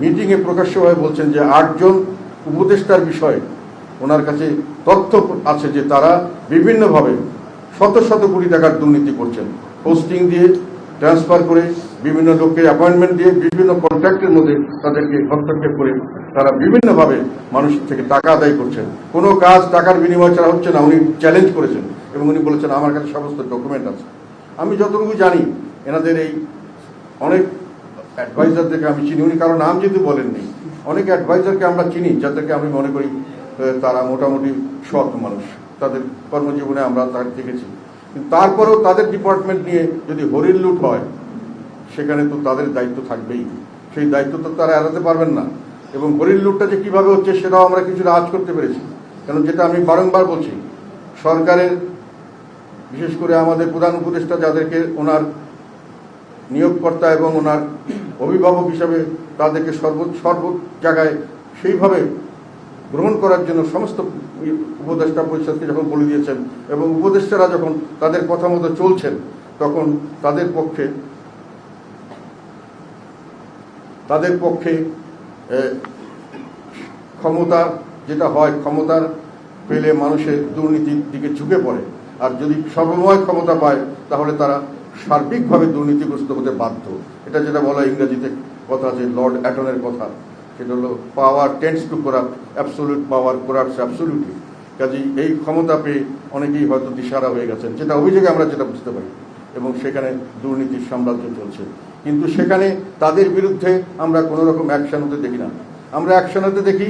মিটিংয়ে প্রকাশ্যভাবে বলছেন যে আটজন উপদেষ্টার বিষয়ে ওনার কাছে তথ্য আছে যে তারা বিভিন্নভাবে শত শত কোটি টাকার দুর্নীতি করছেন। পোস্টিং দিয়ে, ট্রান্সফার করে, বিভিন্ন লোককে অ্যাপয়েন্টমেন্ট দিয়ে, বিভিন্ন কন্ট্রাক্টের মধ্যে তাদেরকে হস্তক্ষেপ করে তারা বিভিন্নভাবে মানুষ থেকে টাকা আদায় করছেন। কোনো কাজ টাকার বিনিময় ছাড়া হচ্ছে না, উনি চ্যালেঞ্জ করেছেন এবং উনি বলেছেন, আমার কাছে সমস্ত ডকুমেন্ট আছে। আমি যতটুকু জানি, এনাদের এই অনেক অ্যাডভাইজারদেরকে আমি চিনি, উনি কারও নাম যেহেতু বলেননি। অনেক অ্যাডভাইজারকে আমরা চিনি, যাদেরকে আমি মনে করি তারা মোটামুটি সৎ মানুষ। তাদের কর্মজীবনে আমরা তার দেখেছি। কিন্তু তারপরেও তাদের ডিপার্টমেন্ট নিয়ে যদি হরিণ লুট হয়, সেখানে তো তাদের দায়িত্ব থাকবেই। সেই দায়িত্ব তো তারা এড়াতে পারবেন না। এবং হরিণ লুটটা যে কীভাবে হচ্ছে, সেটাও আমরা কিছুটা আজ করতে পেরেছি। কারণ যেটা আমি বারংবার বলছি, সরকারের, বিশেষ করে আমাদের প্রধান উপদেষ্টা যাদেরকে ওনার নিয়োগকর্তা এবং ওনার অভিভাবক হিসাবে তাদেরকে সর্ব সর্ব জায়গায় সেইভাবে গ্রহণ করার জন্য সমস্ত উপদেষ্টা পরিষদকে যখন বলে দিয়েছেন এবং উপদেষ্টারা যখন তাদের কথা মতো চলছেন, তখন তাদের পক্ষে তাদের পক্ষে ক্ষমতা যেটা হয় ক্ষমতার পেলে মানুষের দুর্নীতির দিকে ঝুঁকে পড়ে। আর যদি সর্বময় ক্ষমতা পায়, তাহলে তারা সার্বিকভাবে দুর্নীতিগ্রস্ত হতে বাধ্য। এটা যেটা বলা ইংরেজিতে কথা আছে লর্ড অ্যাটনের কথা। সেটা হলো power tends to corrupt absolute power corrupts absolutely কাজেই এই ক্ষমতা পেয়ে অনেকেই হয়তো দিশারা হয়ে গেছেন, যেটা অভিযোগে আমরা যেটা বুঝতে পারি, এবং সেখানে দুর্নীতির সাম্রাজ্য চলছে। কিন্তু সেখানে তাদের বিরুদ্ধে আমরা কোনো রকম অ্যাকশন হতে দেখি না। আমরা অ্যাকশন হতে দেখি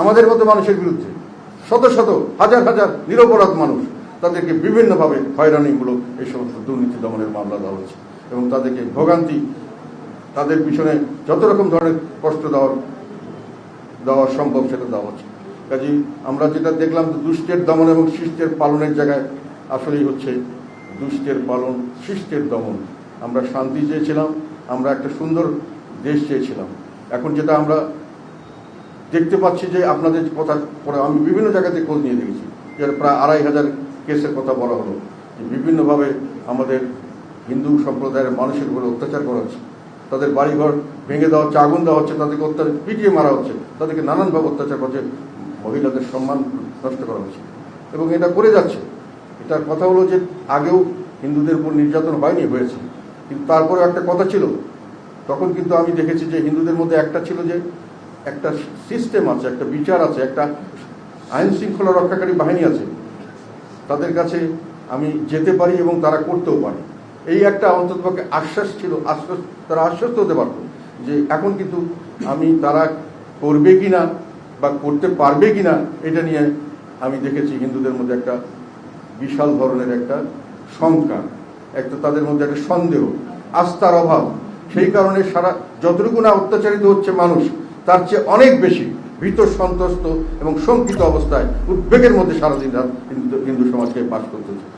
আমাদের মতো মানুষের বিরুদ্ধে। শত শত, হাজার হাজার নিরপরাধ মানুষ। তাদেরকে বিভিন্নভাবে হয়রানিমূলক এই সমস্ত দুর্নীতি দমনের মামলা দেওয়া হচ্ছে। এবং তাদেরকে ভোগান্তি, তাদের পিছনে যত রকম ধরনের কষ্ট দেওয়ার, দেওয়া সম্ভব সেটা দেওয়া হচ্ছে। কাজেই আমরা যেটা দেখলাম দুষ্টের দমন এবং শিষ্টের পালনের জায়গায় আসলেই হচ্ছে দুষ্টের পালন, শিষ্টের দমন। আমরা শান্তি চেয়েছিলাম, আমরা একটা সুন্দর দেশ চেয়েছিলাম। এখন যেটা আমরা দেখতে পাচ্ছি যে আপনাদের কথা, পরে আমি বিভিন্ন জায়গাতে খোঁজ নিয়ে দেখেছি যে প্রায় আড়াই হাজার কেসের কথা বলা হলো যে বিভিন্নভাবে আমাদের হিন্দু সম্প্রদায়ের মানুষের উপরে অত্যাচার করা হচ্ছে। তাদের বাড়িঘর ভেঙে দেওয়া হচ্ছে, আগুন দেওয়া হচ্ছে, তাদেরকে অত্যাচার, পিটিয়ে মারা হচ্ছে, তাদেরকে নানানভাবে অত্যাচার করছে মহিলাদের সম্মান নষ্ট করা হচ্ছে। এবং এটা করে যাচ্ছে। এটার কথা হলো যে আগেও হিন্দুদের উপর নির্যাতন হয়নি, হয়েছে। কিন্তু তারপরে একটা কথা ছিল। তখন কিন্তু আমি দেখেছি যে হিন্দুদের মধ্যে একটা ছিল যে একটা সিস্টেম আছে, একটা বিচার আছে, একটা আইন শৃঙ্খলা রক্ষাকারী বাহিনী আছে। তাদের কাছে আমি যেতে পারি এবং তারা করতেও পারে। এই একটা অন্ততপক্ষে আশ্বাস ছিল, আশ্বাস, তারা আশ্বস্ত হতে পারতো যে এখন কিন্তু আমি তারা করবে কি না বা করতে পারবে কি না এটা নিয়ে আমি দেখেছি হিন্দুদের মধ্যে একটা বিশাল ধরনের একটা শঙ্কা, একটা তাদের মধ্যে একটা সন্দেহ, আস্থার অভাব। সেই কারণে সারা, যতটুকু না অত্যাচারিত হচ্ছে মানুষ, তার চেয়ে অনেক বেশি ভীত সন্ত্রস্ত এবং শঙ্কিত অবস্থায় উদ্বেগের মধ্যে সারাদিন রাত হিন্দু সমাজকে বাস করতে হচ্ছে